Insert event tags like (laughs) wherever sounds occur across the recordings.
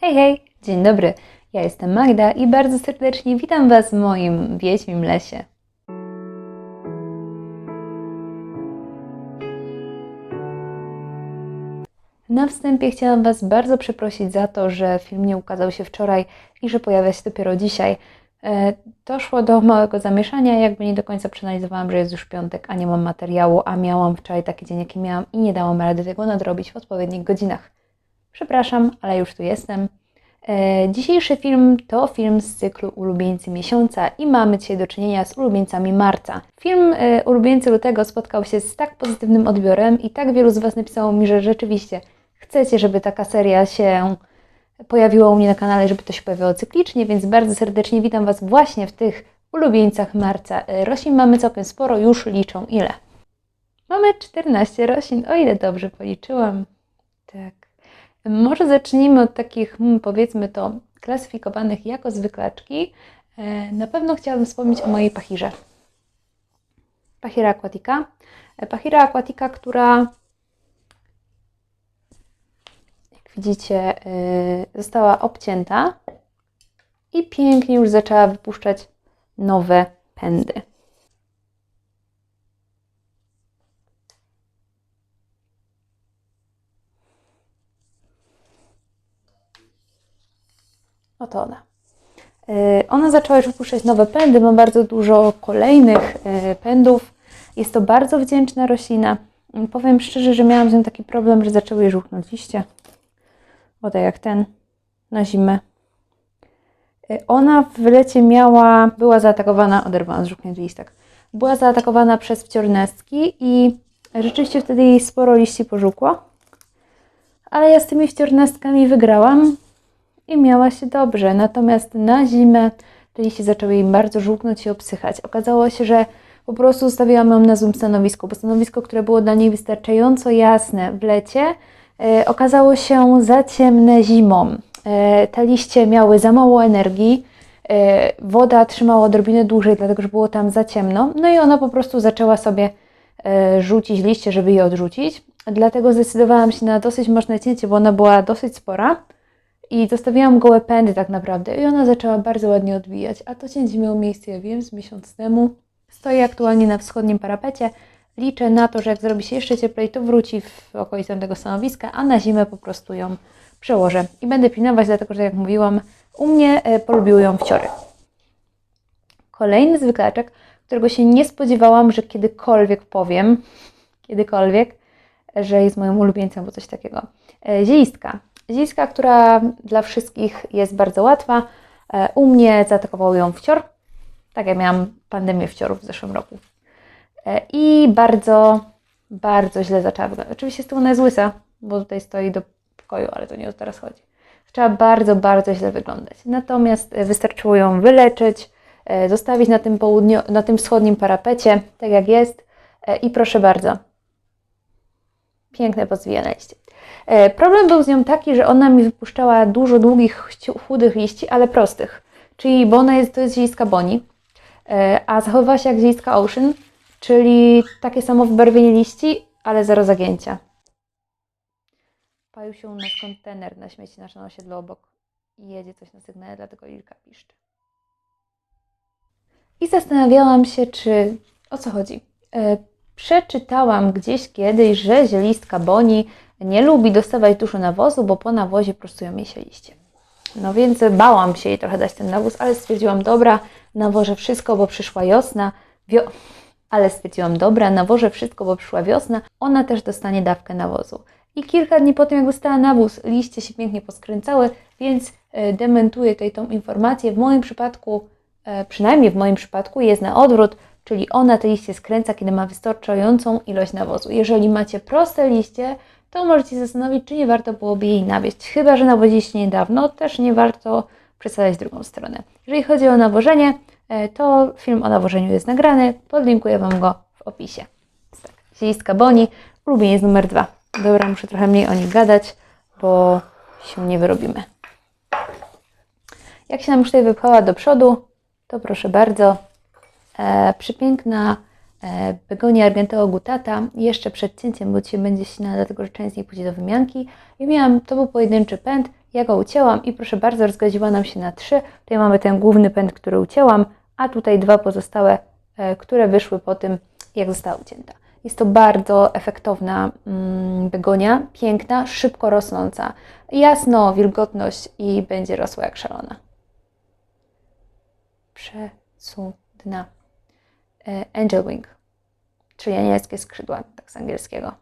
Hej, hej, dzień dobry. Ja jestem Magda i bardzo serdecznie witam Was w moim Wiedźmim Lesie. Na wstępie chciałam Was bardzo przeprosić za to, że film nie ukazał się wczoraj i że pojawia się dopiero dzisiaj. E, Doszło do małego zamieszania, jakby nie do końca przeanalizowałam, że jest już piątek, a nie mam materiału, a miałam wczoraj taki dzień, jaki miałam i nie dałam rady tego nadrobić w odpowiednich godzinach. Przepraszam, ale już tu jestem. E, Dzisiejszy film to film z cyklu Ulubieńcy Miesiąca i mamy dzisiaj do czynienia z ulubieńcami marca. Film e, Ulubieńcy Lutego spotkał się z tak pozytywnym odbiorem i tak wielu z Was napisało mi, że rzeczywiście chcecie, żeby taka seria się pojawiła u mnie na kanale, żeby to się pojawiało cyklicznie, więc bardzo serdecznie witam Was właśnie w tych ulubieńcach marca. E, Roślin mamy całkiem sporo, już liczą ile. Mamy 14 roślin, o ile dobrze policzyłam. Tak. Może zacznijmy od takich, hmm, powiedzmy to, klasyfikowanych jako zwyklaczki. E, Na pewno chciałabym wspomnieć o mojej pachirze. Pachira aquatica. E, Pachira aquatica, która jak widzicie, y, została obcięta i pięknie już zaczęła wypuszczać nowe pędy. Oto ona. Y, Ona zaczęła już wypuszczać nowe pędy, ma bardzo dużo kolejnych y, pędów. Jest to bardzo wdzięczna roślina. Y, Powiem szczerze, że miałam z nią taki problem, że zaczęły jej żółknąć liście. O tak jak ten na zimę. Y, Ona w lecie miała, była zaatakowana, oderwałam z żółknięty listek, była zaatakowana przez wciornestki i rzeczywiście wtedy jej sporo liści pożółkło. Ale ja z tymi wciornestkami wygrałam i miała się dobrze. Natomiast na zimę te liście zaczęły jej bardzo żółknąć i obsychać. Okazało się, że po prostu zostawiłam ją na złym stanowisku, bo stanowisko, które było dla niej wystarczająco jasne w lecie, e, okazało się za ciemne zimą. E, te liście miały za mało energii, e, woda trzymała odrobinę dłużej, dlatego że było tam za ciemno. No i ona po prostu zaczęła sobie e, rzucić liście, żeby je odrzucić. Dlatego zdecydowałam się na dosyć mocne cięcie, bo ona była dosyć spora. I zostawiłam gołe pędy tak naprawdę i ona zaczęła bardzo ładnie odbijać. A to cięcie miało miejsce, ja wiem, z miesiąc temu. Stoi aktualnie na wschodnim parapecie. Liczę na to, że jak zrobi się jeszcze cieplej, to wróci w okolice tego stanowiska, a na zimę po prostu ją przełożę. I będę pilnować, dlatego że jak mówiłam, u mnie e, polubiły ją wciory. Kolejny zwyklaczek, którego się nie spodziewałam, że kiedykolwiek powiem, kiedykolwiek, że jest moim ulubieńcem, bo coś takiego. E, Zielistka. Zielistka, która dla wszystkich jest bardzo łatwa. E, U mnie zaatakował ją wcior. Tak, ja miałam pandemię wciorów w zeszłym roku. E, I bardzo, bardzo źle zaczęła wyglądać. Oczywiście z tyłu ona jest łysa, bo tutaj stoi do pokoju, ale to nie o to teraz chodzi. Zaczęła bardzo, bardzo źle wyglądać. Natomiast e, wystarczyło ją wyleczyć, zostawić na tym, południo, na tym wschodnim parapecie, tak jak jest. I proszę bardzo, piękne pozwijane liście. E, Problem był z nią taki, że ona mi wypuszczała dużo długich, chudych liści, ale prostych. Czyli, bo ona jest, to jest zielistka boni, e, a zachowywała się jak zielistka ocean, czyli takie samo wybarwienie liści, ale zero zagięcia. Palił się u nas kontener na śmieci na osiedlu obok i jedzie coś na sygnale, dlatego Lilka piszczy. I zastanawiałam się, czy o co chodzi. E, Przeczytałam gdzieś kiedyś, że zielistka boni nie lubi dostawać dużo nawozu, bo po nawozie prostują jej się liście. No więc bałam się jej trochę dać ten nawóz, ale stwierdziłam, dobra, nawożę wszystko, bo przyszła wiosna. Wio- ale stwierdziłam, dobra, nawożę wszystko, bo przyszła wiosna. Ona też dostanie dawkę nawozu. I kilka dni po tym, jak dostała nawóz, liście się pięknie poskręcały, więc e, dementuję tutaj tą informację. W moim przypadku, e, przynajmniej w moim przypadku, jest na odwrót, czyli ona te liście skręca, kiedy ma wystarczającą ilość nawozu. Jeżeli macie proste liście, to możecie zastanowić, czy nie warto byłoby jej nawieść. Chyba, że nawoziliście niedawno, też nie warto przesadzać drugą stronę. Jeżeli chodzi o nawożenie, e, to film o nawożeniu jest nagrany, podlinkuję Wam go w opisie. Tak, zielistka boni, ulubieniec numer dwa. Dobra, muszę trochę mniej o nich gadać, bo się nie wyrobimy. Jak się nam już tutaj wypchała do przodu, to proszę bardzo, e, przepiękna begonia argenteo gutata jeszcze przed cięciem, bo dzisiaj będzie ścinana, dlatego że część z niej pójdzie do wymianki. I miałam, to był pojedynczy pęd Ja go ucięłam i proszę bardzo, rozgodziła nam się na trzy. Tutaj mamy ten główny pęd, który ucięłam, a tutaj dwa pozostałe, e, które wyszły po tym, jak została ucięta. Jest to bardzo efektowna mm, begonia, piękna, szybko rosnąca. Jasno, wilgotność i będzie rosła jak szalona. Przecudna. E, Angel Wing, czyli anielskie skrzydła, tak z angielskiego.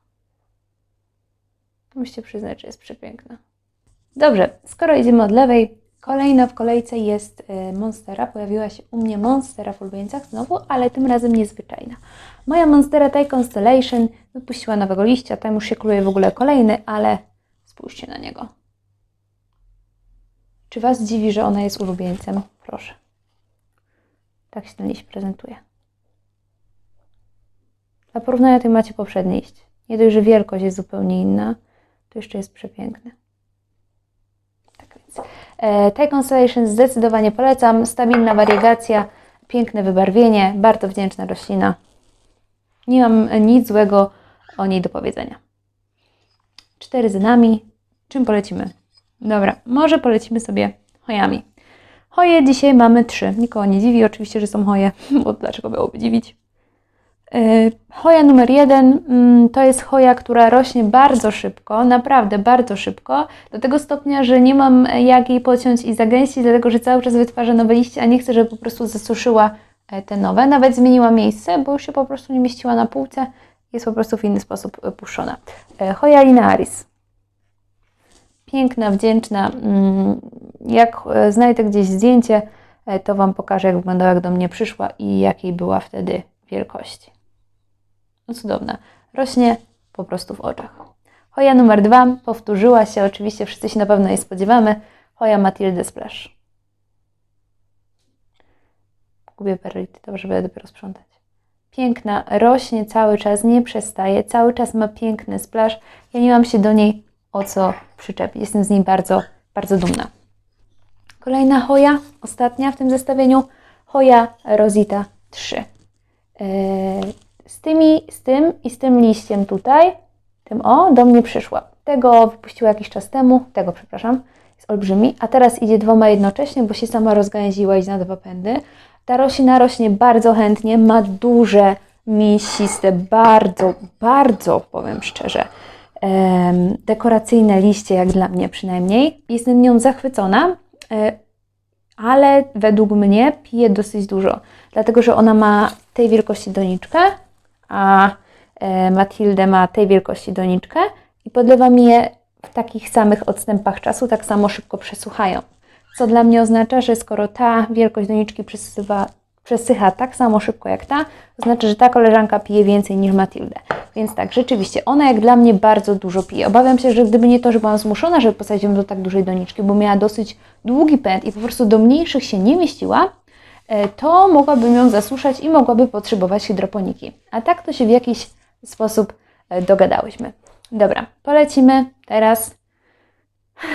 To musicie przyznać, że jest przepiękna. Dobrze, skoro idziemy od lewej, kolejna w kolejce jest e, Monstera. Pojawiła się u mnie Monstera w ulubieńcach znowu, ale tym razem niezwyczajna. Moja Monstera Thai Constellation wypuściła nowego liścia, tam już się króluje w ogóle kolejny, ale spójrzcie na niego. Czy Was dziwi, że ona jest ulubieńcem? Proszę. Tak się ten liść prezentuje. Dla porównania tutaj macie poprzedni liść. Nie dość, że wielkość jest zupełnie inna, to jeszcze jest przepiękny. Tak więc. E, Thai Constellation zdecydowanie polecam. Stabilna wariegacja, piękne wybarwienie, bardzo wdzięczna roślina. Nie mam nic złego o niej do powiedzenia. Cztery z nami. Czym polecimy? Dobra, może polecimy sobie hojami. Hoje dzisiaj mamy trzy. Nikogo nie dziwi oczywiście, że są hoje, (laughs) bo dlaczego miałoby dziwić? Yy, Hoja numer jeden mm, to jest hoja, która rośnie bardzo szybko, naprawdę bardzo szybko, do tego stopnia, że nie mam jak jej pociąć i zagęścić, dlatego że cały czas wytwarza nowe liście, a nie chcę, żeby po prostu zasuszyła e, te nowe. Nawet zmieniła miejsce, bo już się po prostu nie mieściła na półce, jest po prostu w inny sposób e, puszczona. E, Hoja linearis. Piękna, wdzięczna. Mm, Jak e, znajdę gdzieś zdjęcie, e, to Wam pokażę, jak wyglądała, jak do mnie przyszła i jakiej była wtedy wielkości. No cudowna. Rośnie po prostu w oczach. Hoja numer dwa powtórzyła się, oczywiście wszyscy się na pewno jej spodziewamy. Hoja Matilde Splash. Gubię perlity, dobrze będę dopiero sprzątać. Piękna, rośnie cały czas, nie przestaje, cały czas ma piękny splash. Ja nie mam się do niej o co przyczepić. Jestem z niej bardzo, bardzo dumna. Kolejna hoja, ostatnia w tym zestawieniu, hoja Rosita 3. Yy, z, tymi, z tym i z tym liściem tutaj, tym o, do mnie przyszła. Tego wypuściła jakiś czas temu, tego przepraszam, jest olbrzymi, a teraz idzie dwoma jednocześnie, bo się sama rozgałęziła i na dwa pędy. Ta roślina rośnie bardzo chętnie, ma duże, mięsiste, bardzo, bardzo, powiem szczerze, em, dekoracyjne liście, jak dla mnie przynajmniej. Jestem nią zachwycona, e, ale według mnie pije dosyć dużo, dlatego że ona ma tej wielkości doniczkę, a e, Matilde ma tej wielkości doniczkę i podlewam je w takich samych odstępach czasu, tak samo szybko przesuchają. Co dla mnie oznacza, że skoro ta wielkość doniczki przesycha tak samo szybko jak ta, to znaczy, że ta koleżanka pije więcej niż Matilde. Więc tak, rzeczywiście, ona jak dla mnie bardzo dużo pije. Obawiam się, że gdyby nie to, że byłam zmuszona, żeby posadzić ją do tak dużej doniczki, bo miała dosyć długi pęd i po prostu do mniejszych się nie mieściła, to mogłabym ją zasuszać i mogłaby potrzebować hydroponiki. A tak to się w jakiś sposób e, dogadałyśmy. Dobra, polecimy teraz (sighs)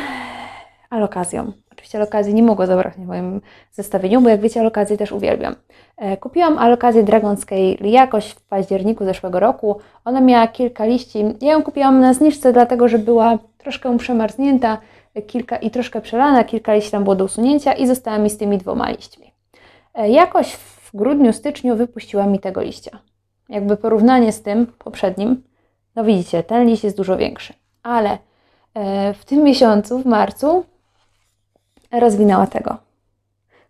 alokazją. Oczywiście alokazji nie mogło zabraknąć w moim zestawieniu, bo jak wiecie, alokazję też uwielbiam. E, Kupiłam alokazję Dragon Scale jakoś w październiku zeszłego roku. Ona miała kilka liści. Ja ją kupiłam na zniżce, dlatego że była troszkę przemarznięta e, kilka, i troszkę przelana, kilka liści tam było do usunięcia i została mi z tymi dwoma liśćmi. E, Jakoś w grudniu, styczniu wypuściła mi tego liścia. Jakby porównanie z tym poprzednim, no widzicie, ten liść jest dużo większy. Ale e, w tym miesiącu, w marcu, rozwinęła tego,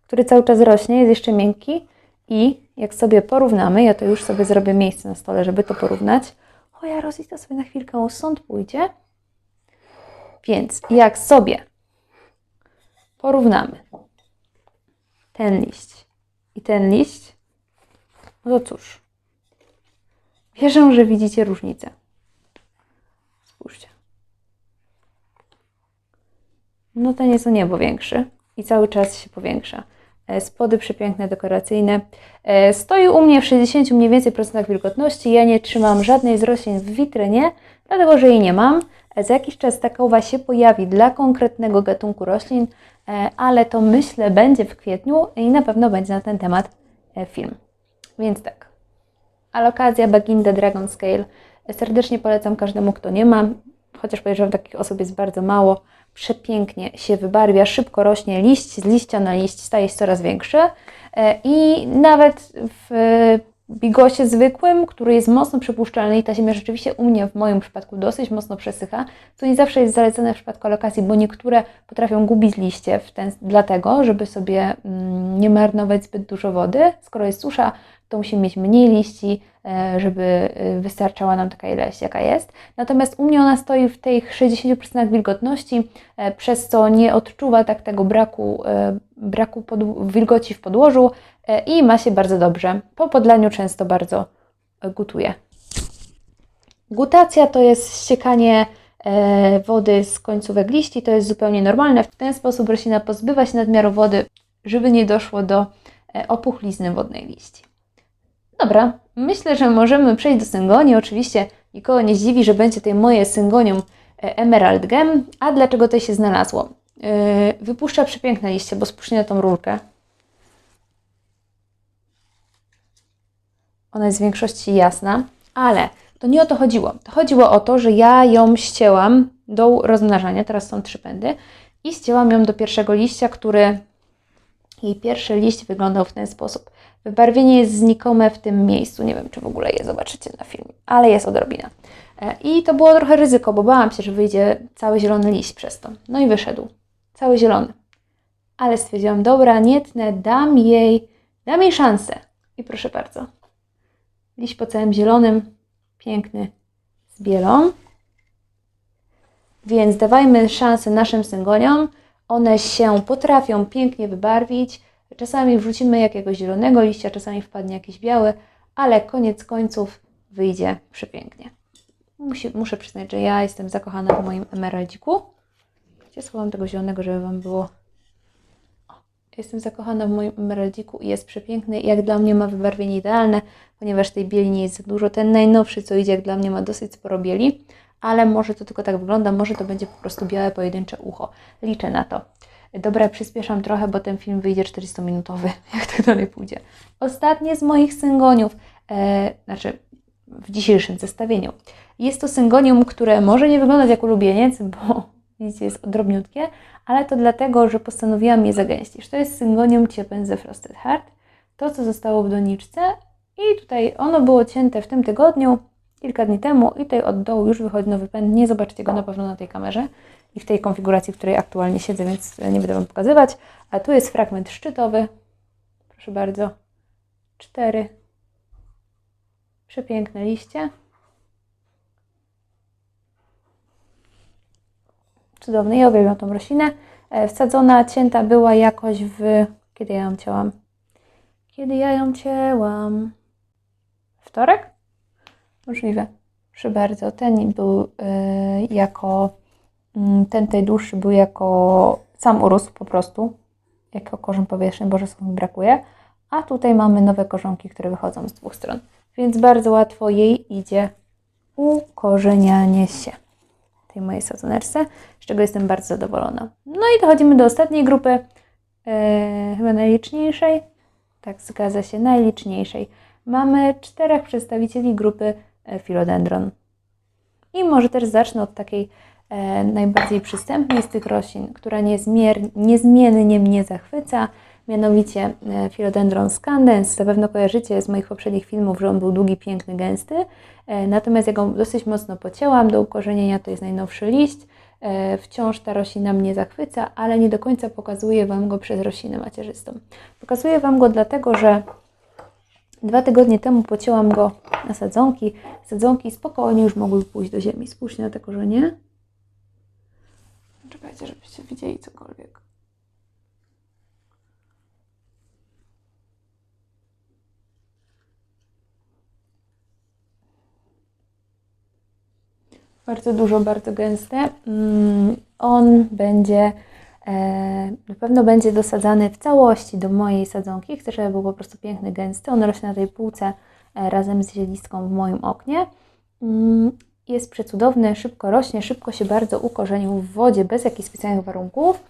który cały czas rośnie, jest jeszcze miękki i jak sobie porównamy, ja to już sobie zrobię miejsce na stole, żeby to porównać. O, ja Rosita sobie na chwilkę stąd pójdzie. Więc jak sobie porównamy ten liść i ten liść, no to cóż, wierzę, że widzicie różnicę. Spójrzcie. No ten jest o niebo większy i cały czas się powiększa. E, Spody przepiękne, dekoracyjne. E, Stoi u mnie w 60 mniej więcej procentach wilgotności. Ja nie trzymam żadnej z roślin w witrynie, dlatego że jej nie mam. E, Za jakiś czas takowa się pojawi dla konkretnego gatunku roślin, e, ale to myślę będzie w kwietniu i na pewno będzie na ten temat e, film. Więc tak. Alokazja Baginda Dragon Scale. Serdecznie polecam każdemu, kto nie ma. chociaż podejrzewam, takich osób jest bardzo mało, przepięknie się wybarwia, szybko rośnie liść, z liścia na liść staje się coraz większy i nawet w bigosie zwykłym, który jest mocno przepuszczalny i ta ziemia rzeczywiście u mnie w moim przypadku dosyć mocno przesycha, co nie zawsze jest zalecane w przypadku alokacji, bo niektóre potrafią gubić liście w ten, dlatego, żeby sobie mm, nie marnować zbyt dużo wody. Skoro jest susza, to musimy mieć mniej liści, e, żeby e, wystarczała nam taka ilość, jaka jest. Natomiast u mnie ona stoi w tych 60% wilgotności, e, przez co nie odczuwa tak tego braku, braku wilgoci w podłożu i ma się bardzo dobrze. Po podlaniu często bardzo gutuje. Gutacja to jest ściekanie wody z końcówek liści, to jest zupełnie normalne. W ten sposób roślina pozbywa się nadmiaru wody, żeby nie doszło do opuchlizny wodnej liści. Dobra, myślę, że możemy przejść do syngonii. Oczywiście nikogo nie zdziwi, że będzie tutaj moje syngonium e, Emerald Gem. A dlaczego to się znalazło? Yy, wypuszcza przepiękne liście, bo spójrzcie na tą rurkę. Ona jest w większości jasna, ale to nie o to chodziło. To chodziło o to, że ja ją ścięłam do rozmnażania, teraz są trzy pędy, i ścięłam ją do pierwszego liścia, który jej pierwszy liść wyglądał w ten sposób. Wybarwienie jest znikome w tym miejscu. Nie wiem, czy w ogóle je zobaczycie na filmie, ale jest odrobina. E, I to było trochę ryzyko, bo bałam się, że wyjdzie cały zielony liść przez to. No i wyszedł. Cały zielony. Ale stwierdziłam, dobra, nie tnę, dam jej, dam jej szansę. I proszę bardzo. Liść po całym zielonym, piękny, z bielą. Więc dawajmy szansę naszym syngoniom. One się potrafią pięknie wybarwić Czasami wrzucimy jakiegoś zielonego liścia, czasami wpadnie jakiś biały, ale koniec końców wyjdzie przepięknie. Musi, muszę przyznać, że ja jestem zakochana w moim emeraldziku. Gdzie schowam tego zielonego, żeby Wam było... O, jestem zakochana w moim emeraldziku i jest przepiękny. Jak dla mnie ma wybarwienie idealne, ponieważ tej bieli nie jest za dużo. Ten najnowszy, co idzie, jak dla mnie ma dosyć sporo bieli, ale może to tylko tak wygląda, może to będzie po prostu białe pojedyncze ucho. Liczę na to. Dobra, przyspieszam trochę, bo ten film wyjdzie 40-minutowy, (laughs) jak tak dalej pójdzie. Ostatnie z moich syngoniów, e, znaczy w dzisiejszym zestawieniu. Jest to syngonium, które może nie wyglądać jak ulubieniec, bo (laughs) widzicie, jest drobniutkie, ale to dlatego, że postanowiłam je zagęścić. To jest syngonium Ciepen ze Frosted Heart. To, co zostało w doniczce i tutaj ono było cięte w tym tygodniu, kilka dni temu i tutaj od dołu już wychodzi nowy pęd. Nie zobaczycie go na pewno na tej kamerze i w tej konfiguracji, w której aktualnie siedzę, więc nie będę Wam pokazywać. A tu jest fragment szczytowy. Proszę bardzo. Cztery przepiękne liście. Cudowny. Ja uwielbiam tą roślinę. E, wsadzona, cięta była jakoś w... Kiedy ja ją cięłam? Kiedy ja ją cięłam? Wtorek? Możliwe. Proszę bardzo. Ten był y, jako ten tej dłuższy był jako sam urósł po prostu, jako korzeń powierzchni, bo że mi brakuje. A tutaj mamy nowe korzonki, które wychodzą z dwóch stron. Więc bardzo łatwo jej idzie ukorzenianie się tej mojej sadzonerce, z czego jestem bardzo zadowolona. No i dochodzimy do ostatniej grupy, yy, chyba najliczniejszej. Tak, zgadza się, najliczniejszej. Mamy czterech przedstawicieli grupy e, Philodendron. I może też zacznę od takiej najbardziej przystępnej z tych roślin, która niezmiennie mnie zachwyca, mianowicie e, Philodendron scandens. Na pewno kojarzycie z moich poprzednich filmów, że on był długi, piękny, gęsty. E, natomiast ja go dosyć mocno pocięłam do ukorzenienia, to jest najnowszy liść. Wciąż ta roślina mnie zachwyca, ale nie do końca pokazuję Wam go przez roślinę macierzystą. Pokazuję Wam go dlatego, że dwa tygodnie temu pocięłam go na sadzonki. Sadzonki spokojnie już mogły pójść do ziemi. Spójrzcie na te korzenie. Czekajcie, żebyście widzieli cokolwiek. Bardzo dużo, bardzo gęste. Mm, on będzie, e, na pewno będzie dosadzany w całości do mojej sadzonki. Chcę, żeby był po prostu piękny, gęsty. On rośnie na tej półce e, razem z zielistką w moim oknie. Jest przecudowny, szybko rośnie, szybko się bardzo ukorzenił w wodzie bez jakichś specjalnych warunków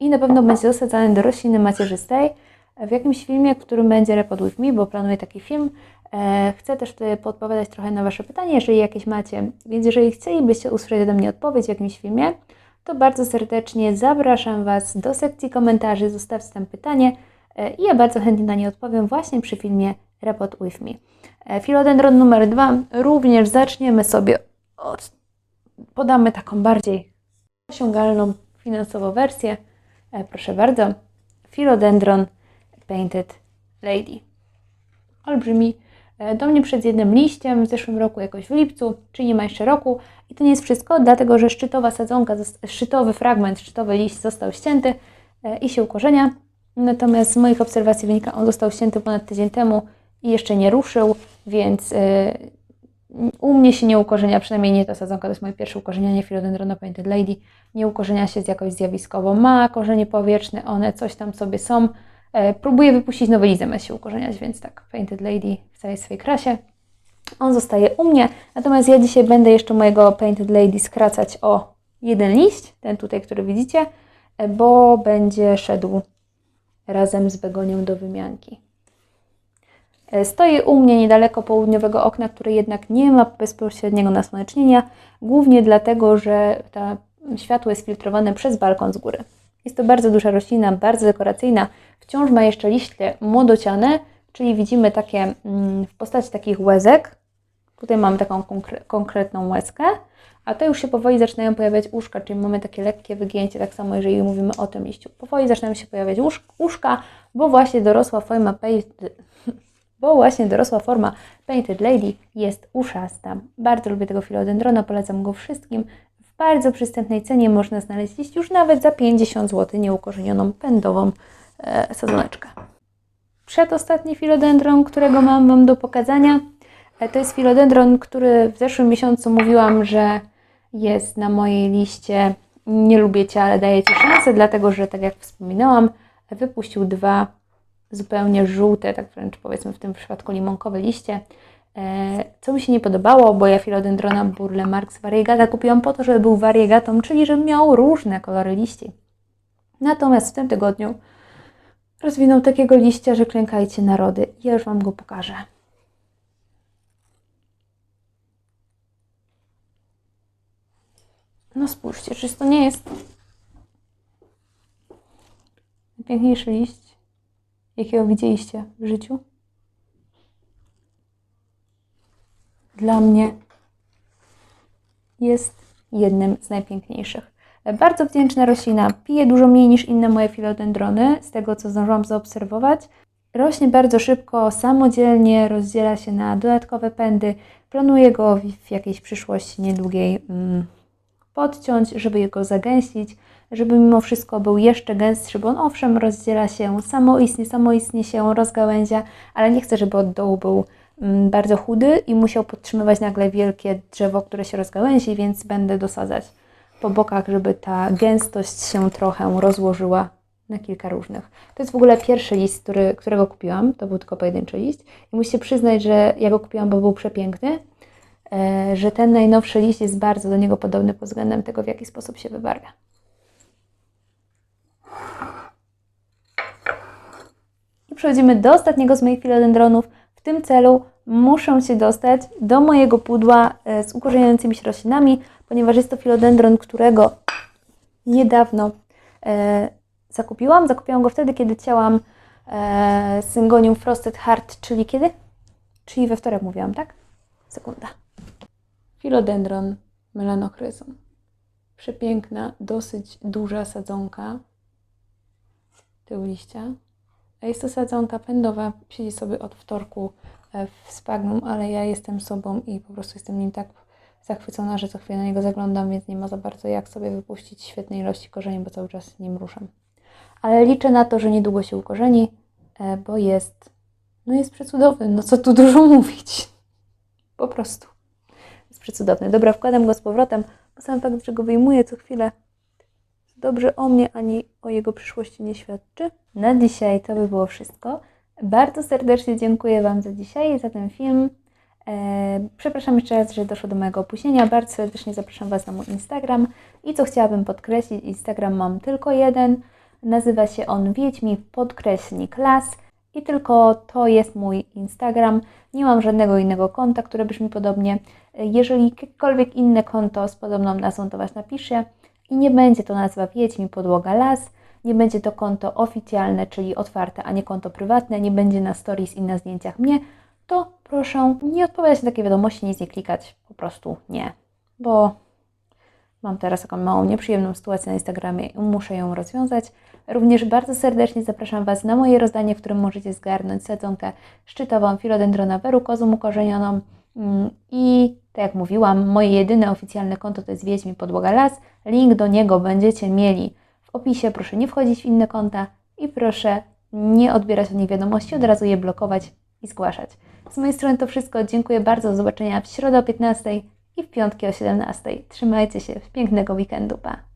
i na pewno będzie zasadzany do rośliny macierzystej w jakimś filmie, którym będzie Repod With Me, bo planuję taki film E, Chcę też tutaj podpowiadać trochę na Wasze pytanie, jeżeli jakieś macie. Więc jeżeli chcielibyście usłyszeć ode mnie odpowiedź w jakimś filmie, to bardzo serdecznie zapraszam Was do sekcji komentarzy, zostawcie tam pytanie e, i ja bardzo chętnie na nie odpowiem właśnie przy filmie Report With Me. E, Filodendron numer dwa również zaczniemy sobie od... podamy taką bardziej osiągalną finansowo wersję. E, Proszę bardzo, Philodendron Painted Lady. Olbrzymi. E, Do mnie przed jednym liściem w zeszłym roku, jakoś w lipcu, czyli nie ma jeszcze roku. I to nie jest wszystko, dlatego że szczytowa sadzonka, szczytowy fragment, szczytowy liść został ścięty e, i się ukorzenia. Natomiast z moich obserwacji wynika, on został ścięty ponad tydzień temu i jeszcze nie ruszył, więc e, u mnie się nie ukorzenia, przynajmniej nie ta sadzonka, to jest moje pierwsze ukorzenianie Philodendrona Painted Lady. Nie ukorzenia się z jakoś zjawiskowo. Ma korzenie powietrzne, one coś tam sobie są. E, próbuję wypuścić nowy list zamiast się ukorzeniać, więc tak, Painted Lady w całej swojej krasie. On zostaje u mnie, natomiast ja dzisiaj będę jeszcze mojego Painted Lady skracać o jeden liść, ten tutaj, który widzicie, e, bo będzie szedł razem z begonią do wymianki. E, Stoi u mnie niedaleko południowego okna, które jednak nie ma bezpośredniego nasłonecznienia, głównie dlatego, że ta światło jest filtrowane przez balkon z góry. Jest to bardzo duża roślina, bardzo dekoracyjna. Wciąż ma jeszcze liście młodociane, czyli widzimy takie mm, w postaci takich łezek. Tutaj mamy taką konkre- konkretną łezkę, a to już się powoli zaczynają pojawiać uszka, czyli mamy takie lekkie wygięcie, tak samo jeżeli mówimy o tym liściu. Powoli zaczynają się pojawiać usz- uszka, bo właśnie dorosła forma painted, bo właśnie dorosła forma Painted Lady jest uszasta. Bardzo lubię tego filodendrona, polecam go wszystkim. W bardzo przystępnej cenie można znaleźć już nawet za 50 zł nieukorzenioną pędową e, sadzoneczkę. Przedostatni filodendron, którego mam Wam do pokazania, e, to jest filodendron, który w zeszłym miesiącu mówiłam, że jest na mojej liście nie lubię Cię, ale daję Ci szansę, dlatego że tak jak wspominałam, wypuścił dwa zupełnie żółte, tak wręcz powiedzmy w tym przypadku limonkowe liście. E, Co mi się nie podobało, bo ja Philodendrona Burle Marx Variegata kupiłam po to, żeby był variegatą, czyli żeby miał różne kolory liści. Natomiast w tym tygodniu rozwinął takiego liścia, że klękajcie narody. Ja już Wam go pokażę. No spójrzcie, czy to nie jest najpiękniejszy liść, jakiego widzieliście w życiu? Dla mnie jest jednym z najpiękniejszych. Bardzo wdzięczna roślina, pije dużo mniej niż inne moje filodendrony, z tego co zdążyłam zaobserwować. Rośnie bardzo szybko, samodzielnie, rozdziela się na dodatkowe pędy. Planuję go w, jakiejś przyszłości niedługiej mm, podciąć, żeby go zagęścić, żeby mimo wszystko był jeszcze gęstszy, bo on owszem rozdziela się samoistnie, samoistnie się rozgałęzia, ale nie chcę, żeby od dołu był mm, bardzo chudy i musiał podtrzymywać nagle wielkie drzewo, które się rozgałęzi, więc będę dosadzać po bokach, żeby ta gęstość się trochę rozłożyła na kilka różnych. To jest w ogóle pierwszy list, który, którego kupiłam, to był tylko pojedynczy list i musicie przyznać, że ja go kupiłam, bo był przepiękny, e, że ten najnowszy list jest bardzo do niego podobny pod względem tego, w jaki sposób się wybarwia. I przechodzimy do ostatniego z moich filodendronów. W tym celu muszę się dostać do mojego pudła e, z ukorzeniającymi się roślinami, ponieważ jest to filodendron, którego niedawno e, zakupiłam. Zakupiłam go wtedy, kiedy cięłam e, Syngonium Frosted Heart, czyli kiedy? Czyli we wtorek mówiłam, tak? Sekunda. Filodendron melanochrysum. Przepiękna, dosyć duża sadzonka tyłu liścia. Jest to sadzonka pędowa, siedzi sobie od wtorku e, w spagnum, ale ja jestem sobą i po prostu jestem nim tak zachwycona, że co chwilę na niego zaglądam, więc nie ma za bardzo jak sobie wypuścić świetnej ilości korzeni, bo cały czas nim ruszam. Ale liczę na to, że niedługo się ukorzeni, e, bo jest, no jest przecudowny, no co tu dużo (laughs) mówić. Po prostu. Jest przecudowny. Dobra, wkładam go z powrotem, bo sam fakt, że go wyjmuję co chwilę, dobrze o mnie ani o jego przyszłości nie świadczy. Na dzisiaj to by było wszystko. Bardzo serdecznie dziękuję Wam za dzisiaj za ten film. E, Przepraszam jeszcze raz, że doszło do mojego opóźnienia. Bardzo serdecznie zapraszam Was na mój Instagram. I co chciałabym podkreślić, Instagram mam tylko jeden. Nazywa się on Wiedźmi podkreślnik las. i tylko to jest mój Instagram. Nie mam żadnego innego konta, które brzmi podobnie. Jeżeli jakiekolwiek inne konto z podobną nazwą, to Was napiszę. I nie będzie to nazwa Wiedźmi Podłoga Las, nie będzie to konto oficjalne, czyli otwarte, a nie konto prywatne, nie będzie na stories i na zdjęciach mnie, to proszę nie odpowiadać na takie wiadomości, nic nie klikać, po prostu nie, bo mam teraz taką małą nieprzyjemną sytuację na Instagramie i muszę ją rozwiązać. Również bardzo serdecznie zapraszam Was na moje rozdanie, w którym możecie zgarnąć sadzonkę szczytową Philodendrona verrucosum ukorzenioną Mm, i tak jak mówiłam, moje jedyne oficjalne konto to jest Wiedźmi Podłoga Las. Link do niego będziecie mieli w opisie. Proszę nie wchodzić w inne konta i proszę nie odbierać od nich wiadomości, od razu je blokować i zgłaszać. Z mojej strony to wszystko. Dziękuję bardzo. Do zobaczenia w środę o 15 i w piątki o 17. Trzymajcie się. Pięknego weekendu. Pa!